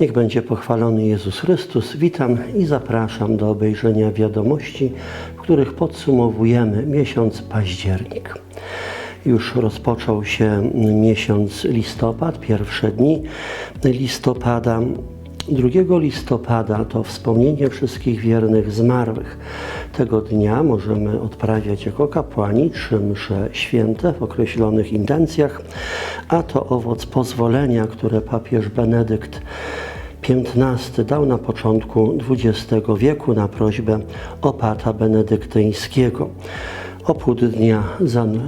Niech będzie pochwalony Jezus Chrystus. Witam i zapraszam do obejrzenia wiadomości, w których podsumowujemy miesiąc październik. Już rozpoczął się miesiąc listopad, pierwsze dni listopada. 2 listopada to wspomnienie wszystkich wiernych zmarłych. Tego dnia możemy odprawiać jako kapłani trzy msze święte w określonych intencjach, a to owoc pozwolenia, które papież Benedykt XV dał na początku XX wieku na prośbę opata benedyktyńskiego. Opłód Dnia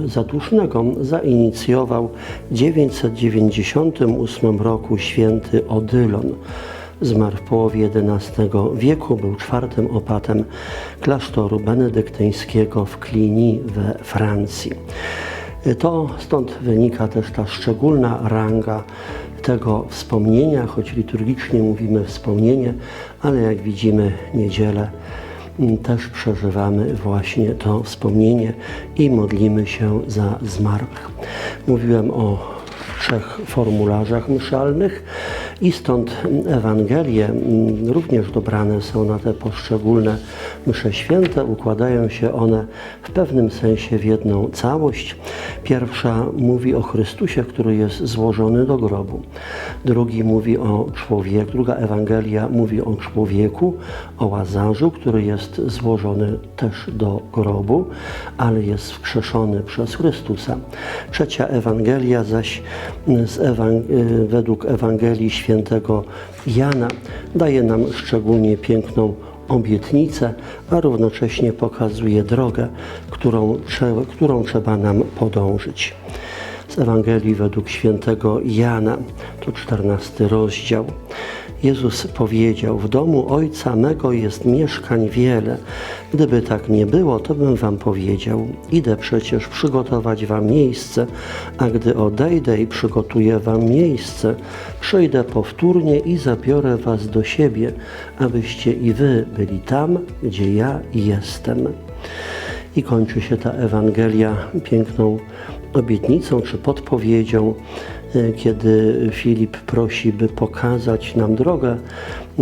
Zadusznego zainicjował w 998 roku święty Odylon. Zmarł w połowie XI wieku, był czwartym opatem klasztoru benedyktyńskiego w Cluny we Francji. To stąd wynika też ta szczególna ranga tego wspomnienia, choć liturgicznie mówimy wspomnienie, ale jak widzimy niedzielę mm, też przeżywamy właśnie to wspomnienie i modlimy się za zmarłych. Mówiłem o trzech formularzach mszalnych i stąd Ewangelie mm, również dobrane są na te poszczególne msze święte. Układają się one w pewnym sensie w jedną całość. Pierwsza mówi o Chrystusie, który jest złożony do grobu. Drugi mówi o człowieku, druga Ewangelia mówi o człowieku, o Łazarzu, który jest złożony też do grobu, ale jest wskrzeszony przez Chrystusa. Trzecia Ewangelia zaś Ewang- według Ewangelii świętego Jana daje nam szczególnie piękną obietnicę, a równocześnie pokazuje drogę, którą, którą trzeba nam podążyć. Z Ewangelii według świętego Jana, to 14 rozdział. Jezus powiedział: W domu Ojca mego jest mieszkań wiele. Gdyby tak nie było, to bym wam powiedział: Idę przecież przygotować wam miejsce, a gdy odejdę i przygotuję wam miejsce, przyjdę powtórnie i zabiorę was do siebie, abyście i wy byli tam, gdzie ja jestem. I kończy się ta Ewangelia piękną obietnicą czy podpowiedzią, kiedy Filip prosi, by pokazać nam drogę,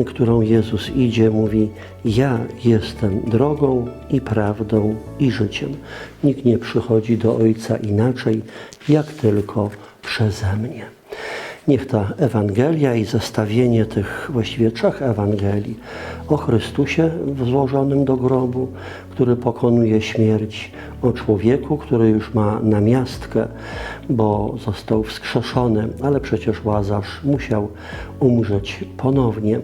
którą Jezus idzie. Mówi: Ja jestem drogą i prawdą i życiem. Nikt nie przychodzi do Ojca inaczej, jak tylko przeze mnie. Niech ta Ewangelia i zestawienie tych właściwie trzech Ewangelii o Chrystusie złożonym do grobu, który pokonuje śmierć, o człowieku, który już ma namiastkę, bo został wskrzeszony, ale przecież Łazarz musiał umrzeć ponownie.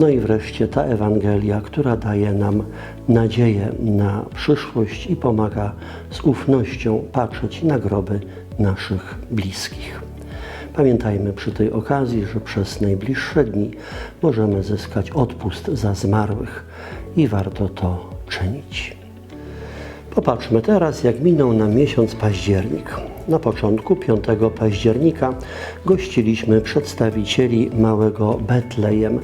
No i wreszcie ta Ewangelia, która daje nam nadzieję na przyszłość i pomaga z ufnością patrzeć na groby naszych bliskich. Pamiętajmy przy tej okazji, że przez najbliższe dni możemy zyskać odpust za zmarłych i warto to czynić. Popatrzmy teraz, jak minął nam miesiąc październik. Na początku 5 października gościliśmy przedstawicieli Małego Betlejem.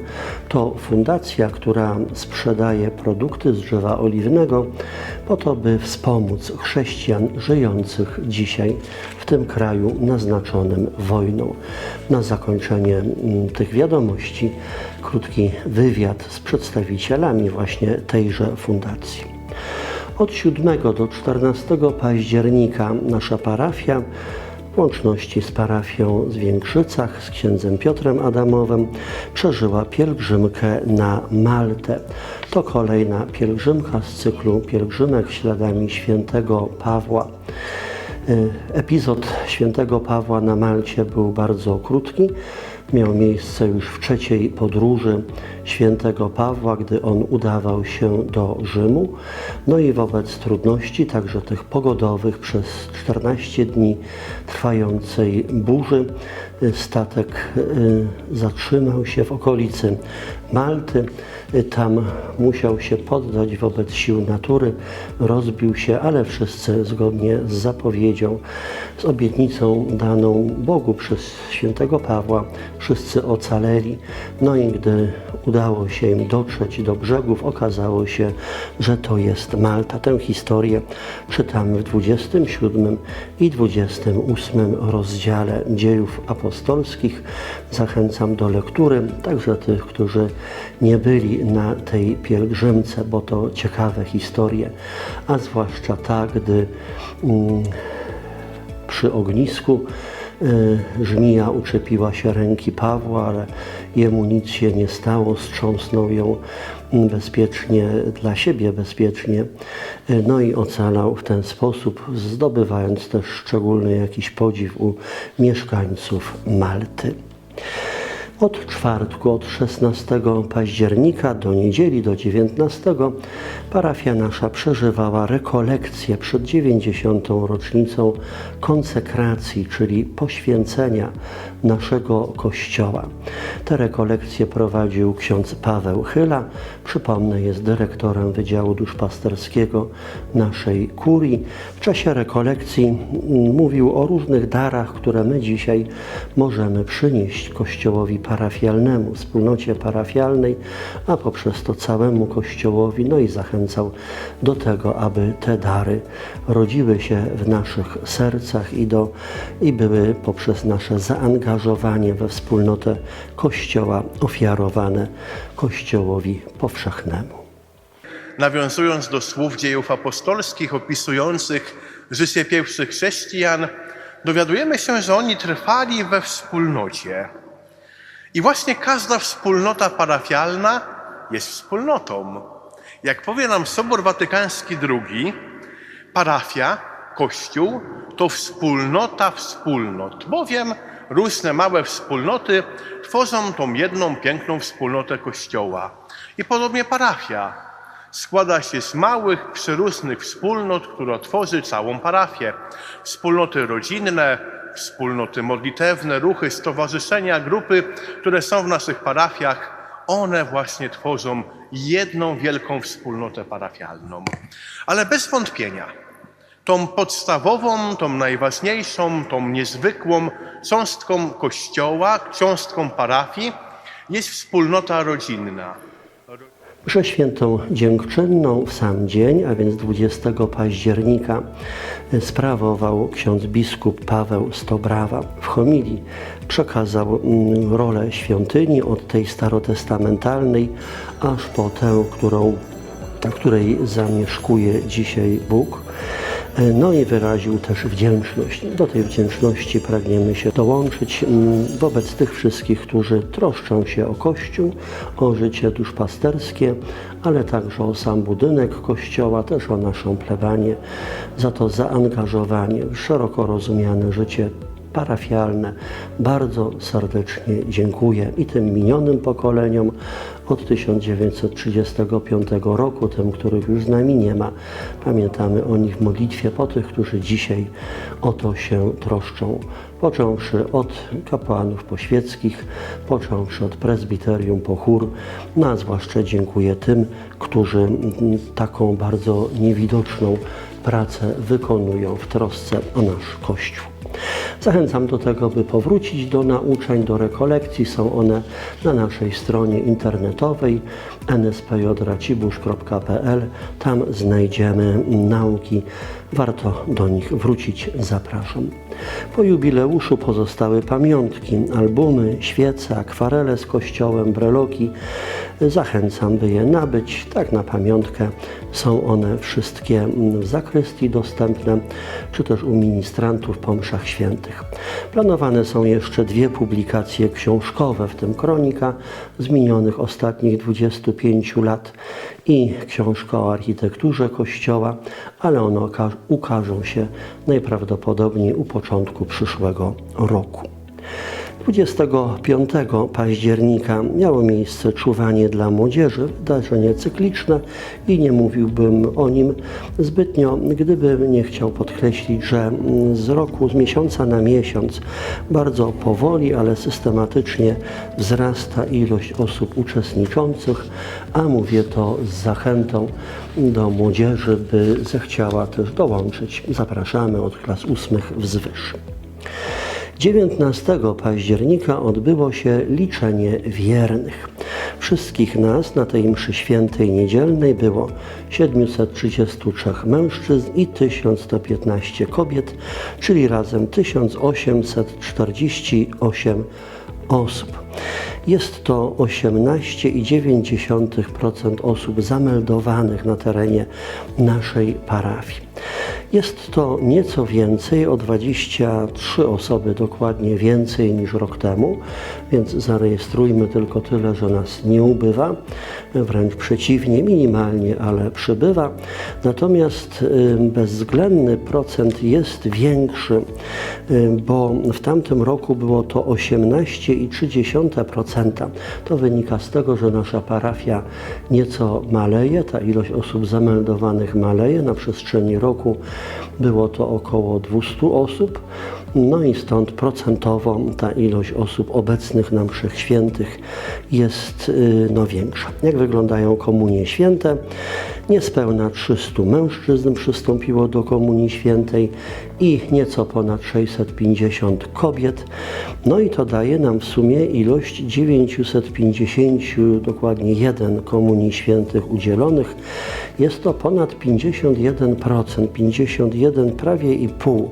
To fundacja, która sprzedaje produkty z drzewa oliwnego po to, by wspomóc chrześcijan żyjących dzisiaj w tym kraju naznaczonym wojną. Na zakończenie mm, tych wiadomości krótki wywiad z przedstawicielami właśnie tejże fundacji. Od 7 do 14 października nasza parafia w łączności z parafią z Większycach, z księdzem Piotrem Adamowem, przeżyła pielgrzymkę na Maltę. To kolejna pielgrzymka z cyklu Pielgrzymek śladami świętego Pawła. Epizod świętego Pawła na Malcie był bardzo krótki. Miał miejsce już w trzeciej podróży świętego Pawła, gdy on udawał się do Rzymu. No i wobec trudności, także tych pogodowych, przez 14 dni trwającej burzy, y, statek y, zatrzymał się w okolicy Malty. Y, Tam musiał się poddać wobec sił natury, rozbił się, ale wszyscy zgodnie z zapowiedzią, z obietnicą daną Bogu przez świętego Pawła, wszyscy ocaleli. No i gdy udało się im dotrzeć do brzegów, okazało się, że to jest Malta. Tę historię czytamy w 27 i 28 rozdziale dziejów apostolskich. Zachęcam do lektury, także tych, którzy nie byli na tej pielgrzymce, bo to ciekawe historie, a zwłaszcza ta, gdy mm, przy ognisku żmija uczepiła się ręki Pawła, ale jemu nic się nie stało, strząsnął ją bezpiecznie, dla siebie bezpiecznie, y, no i ocalał w ten sposób, zdobywając też szczególny jakiś podziw u mieszkańców Malty. Od czwartku, od 16 października do niedzieli, do 19, parafia nasza przeżywała rekolekcję przed 90. rocznicą konsekracji, czyli poświęcenia naszego kościoła. Te rekolekcje prowadził ksiądz Paweł Chyla. Przypomnę, jest dyrektorem Wydziału Duszpasterskiego naszej kurii. W czasie rekolekcji mówił o różnych darach, które my dzisiaj możemy przynieść Kościołowi parafialnemu, wspólnocie parafialnej, a poprzez to całemu Kościołowi, no i zachęcał do tego, aby te dary rodziły się w naszych sercach i, do, i były poprzez nasze zaangażowanie we wspólnotę Kościoła ofiarowane Kościołowi powszechnemu. nawiązując do słów dziejów apostolskich opisujących życie pierwszych chrześcijan, dowiadujemy się, że oni trwali we wspólnocie. I właśnie każda wspólnota parafialna jest wspólnotą. Jak powie nam Sobór Watykański II, parafia, kościół to wspólnota wspólnot, bowiem różne małe wspólnoty tworzą tą jedną piękną wspólnotę kościoła. I podobnie parafia składa się z małych, przeróżnych wspólnot, które tworzy całą parafię. Wspólnoty rodzinne, wspólnoty modlitewne, ruchy, stowarzyszenia, grupy, które są w naszych parafiach, one właśnie tworzą jedną wielką wspólnotę parafialną. Ale bez wątpienia, tą podstawową, tą najważniejszą, tą niezwykłą cząstką Kościoła, cząstką parafii jest wspólnota rodzinna. Mszę świętą dziękczynną w sam dzień, a więc 20 października, sprawował ksiądz biskup Paweł Stobrawa. W homilii przekazał mm, rolę świątyni od tej starotestamentalnej, aż po tę, którą, której zamieszkuje dzisiaj Bóg. No i wyraził też wdzięczność. Do tej wdzięczności pragniemy się dołączyć mm, wobec tych wszystkich, którzy troszczą się o Kościół, o życie duszpasterskie, ale także o sam budynek Kościoła, też o naszą plebanię, za to zaangażowanie w szeroko rozumiane życie parafialne. Bardzo serdecznie dziękuję i tym minionym pokoleniom od 1935 roku, tym, których już z nami nie ma. Pamiętamy o nich w modlitwie po tych, którzy dzisiaj o to się troszczą. Począwszy od kapłanów poświeckich, począwszy od prezbiterium po chór, no a zwłaszcza dziękuję tym, którzy taką bardzo niewidoczną pracę wykonują w trosce o nasz Kościół. Zachęcam do tego, by powrócić do nauczeń, do rekolekcji. Są one na naszej stronie internetowej nspjracibusz.pl. Tam znajdziemy nauki. Warto do nich wrócić. Zapraszam. Po jubileuszu pozostały pamiątki, albumy, świece, akwarele z kościołem, breloki. Zachęcam, by je nabyć. Tak na pamiątkę są one wszystkie w zakrystii dostępne, czy też u ministrantów po mszach świętych. Planowane są jeszcze dwie publikacje książkowe, w tym kronika z minionych ostatnich 25 lat i książka o architekturze kościoła, ale one ukażą się najprawdopodobniej u początku przyszłego roku. 25 października miało miejsce czuwanie dla młodzieży, wydarzenie cykliczne i nie mówiłbym o nim zbytnio, gdybym nie chciał podkreślić, że z roku, z miesiąca na miesiąc bardzo powoli, ale systematycznie wzrasta ilość osób uczestniczących, a mówię to z zachętą do młodzieży, by zechciała też dołączyć. Zapraszamy od klas ósmych wzwyż. 19 października odbyło się liczenie wiernych. Wszystkich nas na tej mszy świętej niedzielnej było 733 mężczyzn i 1115 kobiet, czyli razem 1848 osób. Jest to 18,9% osób zameldowanych na terenie naszej parafii. Jest to nieco więcej, o 23 osoby dokładnie więcej niż rok temu, więc zarejestrujmy tylko tyle, że nas nie ubywa, wręcz przeciwnie, minimalnie, ale przybywa. Natomiast bezwzględny procent jest większy, bo w tamtym roku było to 18,3%. To wynika z tego, że nasza parafia nieco maleje, ta ilość osób zameldowanych maleje. Na przestrzeni roku było to około 200 osób. No i stąd procentowo ta ilość osób obecnych na mszach świętych jest y, no, większa. Jak wyglądają komunie święte? Niespełna 300 mężczyzn przystąpiło do Komunii Świętej i nieco ponad 650 kobiet. No i to daje nam w sumie ilość 950, dokładnie jeden Komunii Świętych udzielonych. Jest to ponad 51%, 51 prawie i pół.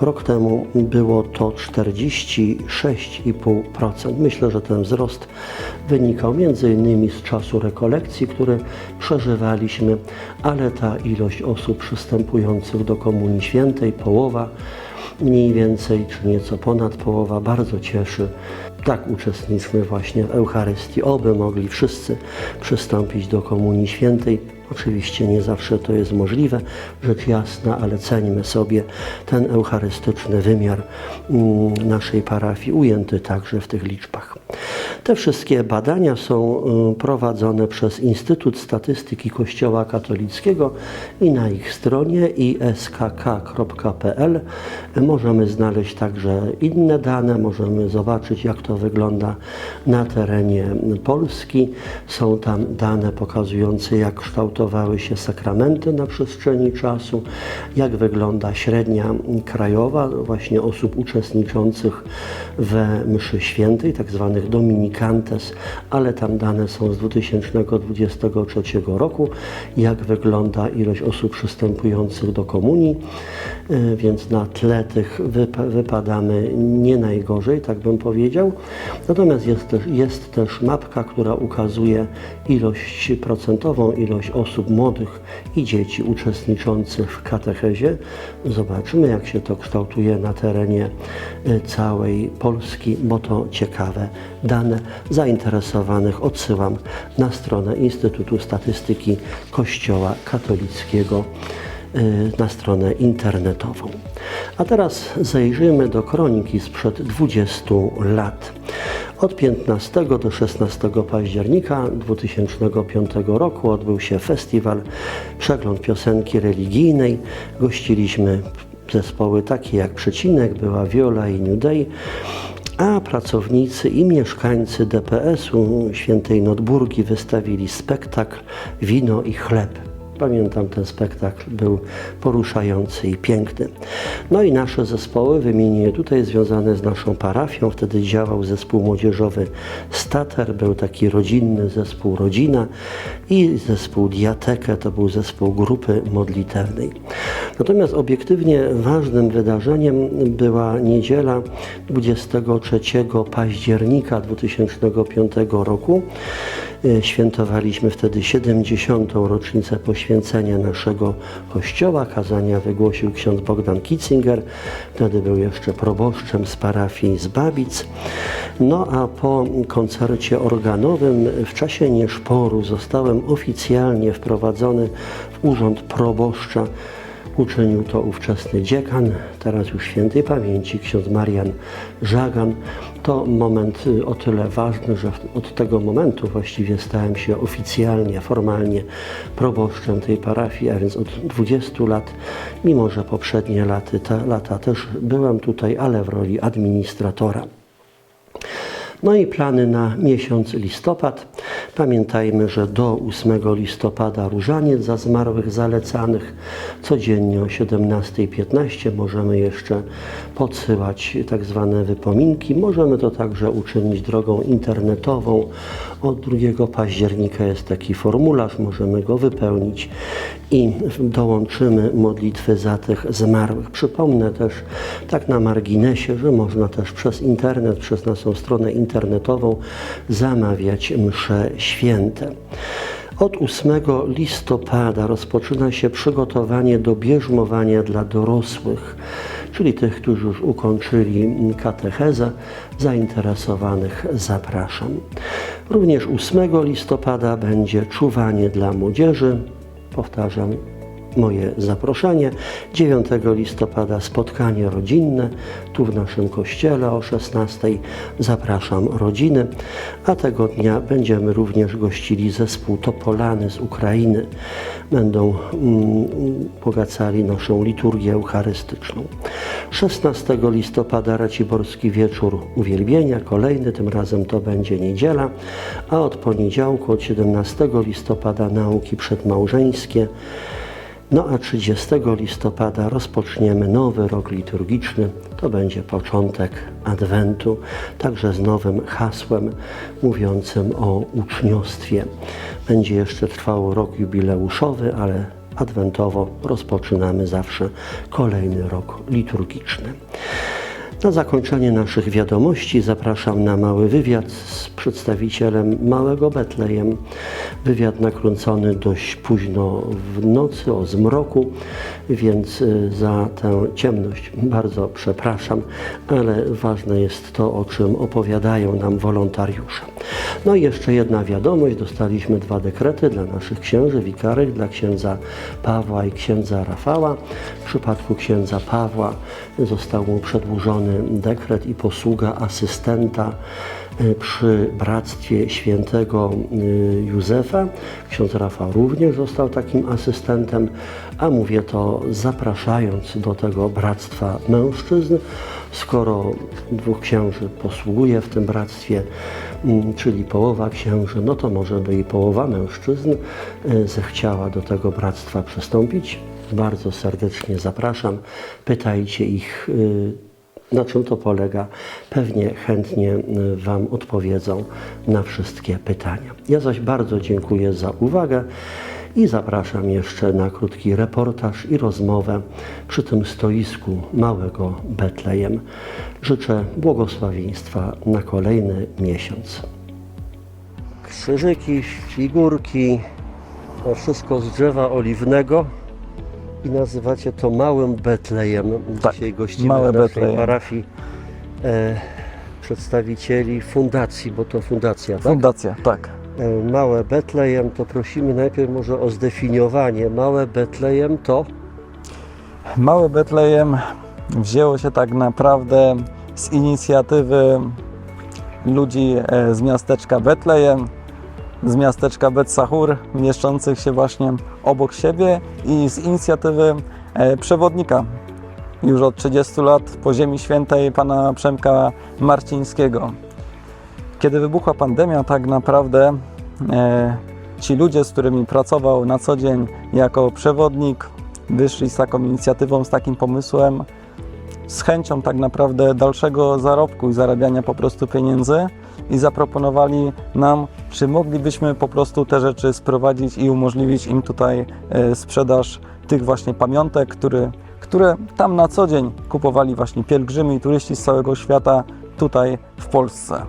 Rok temu było to 46,5%. Myślę, że ten wzrost wynikał innymi z czasu rekolekcji, który przeżywaliśmy, ale ta ilość osób przystępujących do Komunii Świętej, połowa mniej więcej, czy nieco ponad połowa, bardzo cieszy. Tak uczestniczmy właśnie w Eucharystii. Oby mogli wszyscy przystąpić do Komunii Świętej. Oczywiście nie zawsze to jest możliwe, rzecz jasna, ale ceńmy sobie ten eucharystyczny wymiar mm, naszej parafii, ujęty także w tych liczbach. Te wszystkie badania są y, prowadzone przez Instytut Statystyki Kościoła Katolickiego i na ich stronie iskk.pl możemy znaleźć także inne dane, możemy zobaczyć jak to wygląda na terenie Polski. Są tam dane pokazujące jak kształtowały się sakramenty na przestrzeni czasu, jak wygląda średnia krajowa właśnie osób uczestniczących we mszy świętej, tak zwanych dominikantes, ale tam dane są z 2023 roku, jak wygląda ilość osób przystępujących do komunii, E, więc na tle tych wypa- wypadamy nie najgorzej, tak bym powiedział. Natomiast jest też, jest też mapka, która ukazuje ilość procentową, ilość osób młodych i dzieci uczestniczących w katechezie. Zobaczymy, jak się to kształtuje na terenie e, całej Polski, bo to ciekawe dane. Zainteresowanych odsyłam na stronę Instytutu Statystyki Kościoła Katolickiego y, na stronę internetową. A teraz zajrzyjmy do kroniki sprzed 20 lat. Od 15 do 16 października 2005 roku odbył się festiwal Przegląd Piosenki Religijnej. Gościliśmy zespoły takie jak Przecinek, była Viola i New Day a pracownicy i mieszkańcy DPS-u Świętej Notburgi wystawili spektakl Wino i chleb. Pamiętam ten spektakl, był poruszający i piękny. No i nasze zespoły, wymienię tutaj, związane z naszą parafią. Wtedy działał zespół młodzieżowy Stater, był taki rodzinny zespół Rodzina i zespół Diatekę, to był zespół grupy modlitewnej. Natomiast obiektywnie ważnym wydarzeniem była niedziela 23 października 2005 roku. E, Świętowaliśmy wtedy 70. rocznicę poświęcenia naszego kościoła. Kazania wygłosił ksiądz Bogdan Kitzinger. Wtedy był jeszcze proboszczem z parafii z Babic. No a po koncercie organowym w czasie nieszporu zostałem oficjalnie wprowadzony w urząd proboszcza Uczynił to ówczesny dziekan, teraz już świętej pamięci, ksiądz Marian Żagan. To moment y, o tyle ważny, że od tego momentu właściwie stałem się oficjalnie, formalnie proboszczem tej parafii, a więc od 20 lat, mimo że poprzednie te lata też byłem tutaj, ale w roli administratora. No i plany na miesiąc listopad. Pamiętajmy, że do 8 listopada różaniec za zmarłych zalecanych. Codziennie o 17.15 możemy jeszcze podsyłać tak zwane wypominki. Możemy to także uczynić drogą internetową Od 2 października jest taki formularz, możemy go wypełnić i dołączymy modlitwy za tych zmarłych. Przypomnę też tak na marginesie, że można też przez internet, przez naszą stronę internetową zamawiać msze święte. Od 8 listopada rozpoczyna się przygotowanie do bierzmowania dla dorosłych, czyli tych, którzy już ukończyli katechezę. Zainteresowanych zapraszam. Również 8 listopada będzie czuwanie dla młodzieży. Powtarzam, moje zaproszenie. 9 listopada spotkanie rodzinne tu w naszym kościele o 16. Zapraszam rodziny, a tego dnia będziemy również gościli zespół Topolany z Ukrainy. Będą mm, bogacali naszą liturgię eucharystyczną. 16 listopada Raciborski Wieczór Uwielbienia, kolejny, tym razem to będzie niedziela, a od poniedziałku, od 17 listopada nauki przedmałżeńskie, no a 30 listopada rozpoczniemy nowy rok liturgiczny. To będzie początek Adwentu, także z nowym hasłem mówiącym o uczniostwie. Będzie jeszcze trwał rok jubileuszowy, ale adwentowo rozpoczynamy zawsze kolejny rok liturgiczny. Na zakończenie naszych wiadomości zapraszam na mały wywiad z przedstawicielem Małego Betlejem. Wywiad nakręcony dość późno w nocy, o zmroku, więc y, za tę ciemność bardzo przepraszam, ale ważne jest to, o czym opowiadają nam wolontariusze. No i jeszcze jedna wiadomość. Dostaliśmy dwa dekrety dla naszych księży, wikarych, dla księdza Pawła i księdza Rafała. W przypadku księdza Pawła został mu przedłużony dekret i posługa asystenta y, przy bractwie świętego y, Józefa. Ksiądz Rafał również został takim asystentem, a mówię to zapraszając do tego bractwa mężczyzn, skoro dwóch księży posługuje w tym bractwie, mm, czyli połowa księży, no to może by i połowa mężczyzn y, zechciała do tego bractwa przystąpić. Bardzo serdecznie zapraszam. Pytajcie ich, na czym to polega. Pewnie chętnie y, Wam odpowiedzą na wszystkie pytania. Ja zaś bardzo dziękuję za uwagę i zapraszam jeszcze na krótki reportaż i rozmowę przy tym stoisku małego Betlejem. Życzę błogosławieństwa na kolejny miesiąc. Krzyżyki, figurki, to wszystko z drzewa oliwnego i nazywacie to małym Betlejem. Tak, Dzisiaj gościmy małe naszej Betlejem. parafii e, przedstawicieli fundacji, bo to fundacja, tak? Fundacja, tak. E, Małe Betlejem, to prosimy najpierw może o zdefiniowanie. Małe Betlejem to Mały Betlejem wzięło się tak naprawdę z inicjatywy ludzi e, z miasteczka Betlejem, z miasteczka Bet-Sahur, mieszczących się właśnie obok siebie i z inicjatywy e, przewodnika już od 30 lat po Ziemi Świętej pana Przemka Marcińskiego. Kiedy wybuchła pandemia, tak naprawdę e, ci ludzie, z którymi pracował na co dzień jako przewodnik, wyszli z taką inicjatywą, z takim pomysłem, z chęcią tak naprawdę dalszego zarobku i zarabiania po prostu pieniędzy i zaproponowali nam, czy moglibyśmy po prostu te rzeczy sprowadzić i umożliwić im tutaj e, sprzedaż tych właśnie pamiątek, które, które tam na co dzień kupowali właśnie pielgrzymi i turyści z całego świata tutaj w Polsce.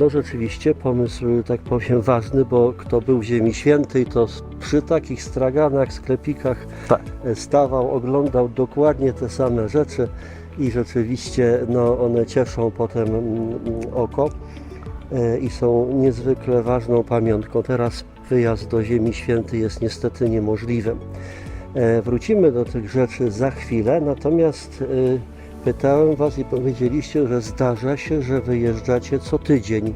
no rzeczywiście pomysł, tak powiem, ważny, bo kto był w Ziemi Świętej, to przy takich straganach, sklepikach Tak. stawał, oglądał dokładnie te same rzeczy i rzeczywiście no, one cieszą potem mm, oko i są niezwykle ważną pamiątką. Teraz wyjazd do Ziemi Świętej jest niestety niemożliwy. E, Wrócimy do tych rzeczy za chwilę, natomiast y, pytałem Was i powiedzieliście, że zdarza się, że wyjeżdżacie co tydzień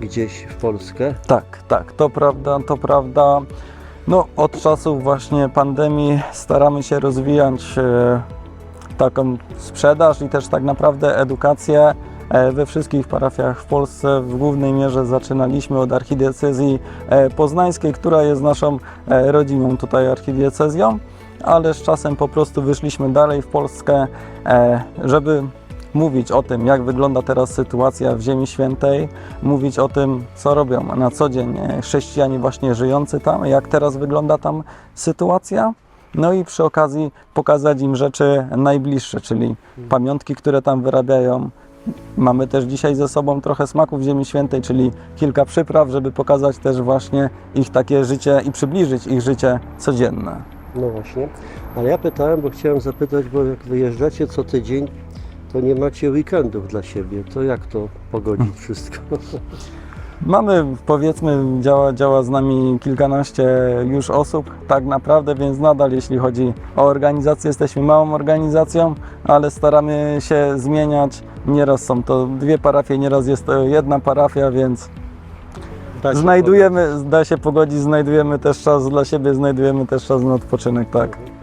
gdzieś w Polskę. Tak, tak, to prawda, to prawda. No, od czasów właśnie pandemii staramy się rozwijać e, taką sprzedaż i też tak naprawdę edukację e, we wszystkich parafiach w Polsce. W głównej mierze zaczynaliśmy od archidiecezji e, poznańskiej, która jest naszą e, rodziną tutaj archidiecezją, ale z czasem po prostu wyszliśmy dalej w Polskę, e, żeby mówić o tym, jak wygląda teraz sytuacja w Ziemi Świętej, mówić o tym, co robią na co dzień e, chrześcijanie właśnie żyjący tam, jak teraz wygląda tam sytuacja. No i przy okazji pokazać im rzeczy najbliższe, czyli pamiątki, które tam wyrabiają. Mamy też dzisiaj ze sobą trochę smaków Ziemi Świętej, czyli kilka przypraw, żeby pokazać też właśnie ich takie życie i przybliżyć ich życie codzienne. No właśnie. Ale ja pytałem, bo chciałem zapytać, bo jak wyjeżdżacie co tydzień, to nie macie weekendów dla siebie. To jak to pogodzić wszystko? Mamy, powiedzmy, działa, działa z nami kilkanaście już osób, tak naprawdę, więc nadal jeśli chodzi o organizację, jesteśmy małą organizacją, ale staramy się zmieniać. Nieraz są to dwie parafie, nieraz jest to jedna parafia, więc Da znajdujemy, da się pogodzić, znajdujemy też czas dla siebie, znajdujemy też czas na odpoczynek, tak. pogodzić.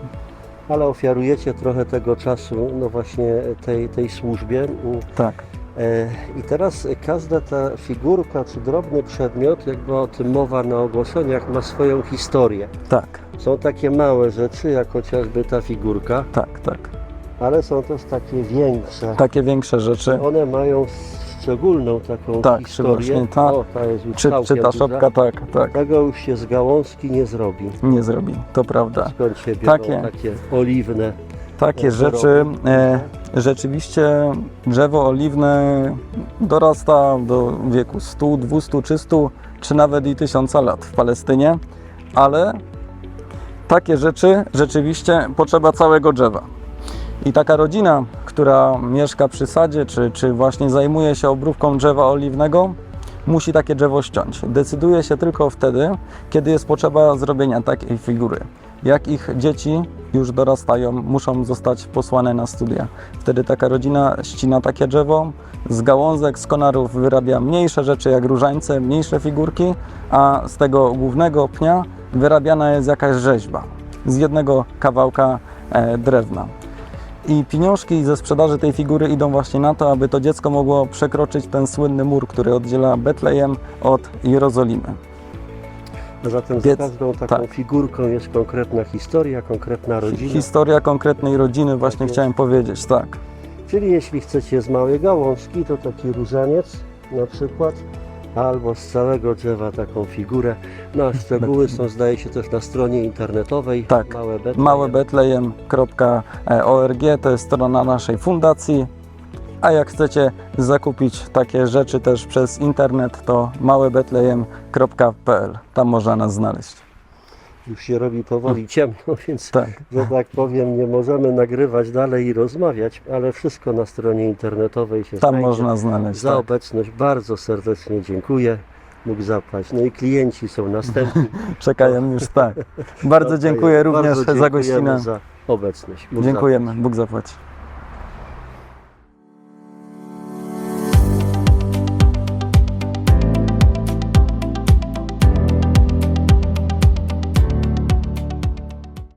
Ale ofiarujecie trochę tego czasu, no właśnie tej, tej służbie. Tak. E, I teraz każda ta figurka czy drobny przedmiot, jakby o tym mowa na ogłoszeniach, ma swoją historię. Tak, Są takie małe rzeczy, jak chociażby ta figurka, tak, tak. ale są też takie większe. Takie większe rzeczy. One mają szczególną taką Tak, historię. właśnie ta- o, ta jest już Czy, czy ta szopka, tak, tak, Tego już się z gałązki nie zrobi. nie zrobi, to prawda. Skąd się biorą Takie. takie oliwne. Takie rzeczy, e, rzeczywiście drzewo oliwne dorasta do wieku 100, 200 czy 100, czy nawet i 1000 lat w Palestynie, ale takie rzeczy rzeczywiście potrzeba całego drzewa. I taka rodzina, która mieszka przy sadzie, czy, czy właśnie zajmuje się obróbką drzewa oliwnego, musi takie drzewo ściąć. Decyduje się tylko wtedy, kiedy jest potrzeba zrobienia takiej figury. Jak ich dzieci już dorastają, muszą zostać posłane na studia. Wtedy taka rodzina ścina takie drzewo, z gałązek, z konarów wyrabia mniejsze rzeczy jak różańce, mniejsze figurki, a z tego głównego pnia wyrabiana jest jakaś rzeźba z jednego kawałka e, drewna. I pieniążki ze sprzedaży tej figury idą właśnie na to, aby to dziecko mogło przekroczyć ten słynny mur, który oddziela Betlejem od Jerozolimy. A zatem Więc- za każdą taką tak. figurką jest konkretna historia, konkretna rodzina. Historia konkretnej rodziny, właśnie jest. chciałem powiedzieć, tak. Czyli jeśli chcecie z małej gałązki, to taki różaniec na przykład, albo z całego drzewa taką figurę. No a szczegóły są zdaje się też na stronie internetowej. Tak. Małe Betlejem. małebetlejem.org to jest strona naszej fundacji. A jak chcecie zakupić takie rzeczy też przez internet, to małebetlejem.pl. Tam można nas znaleźć. Już się robi powoli ciemno, więc Tak. że tak powiem, nie możemy nagrywać dalej i rozmawiać, ale wszystko na stronie internetowej się Tam znajdzie. można znaleźć. Za Tak. obecność bardzo serdecznie dziękuję. Mógł zapłać. No i klienci są następni. Czekają już tak. Bardzo dziękuję również Bardzo za gościnę. za obecność. Mógł Dziękujemy. Bóg zapłaci.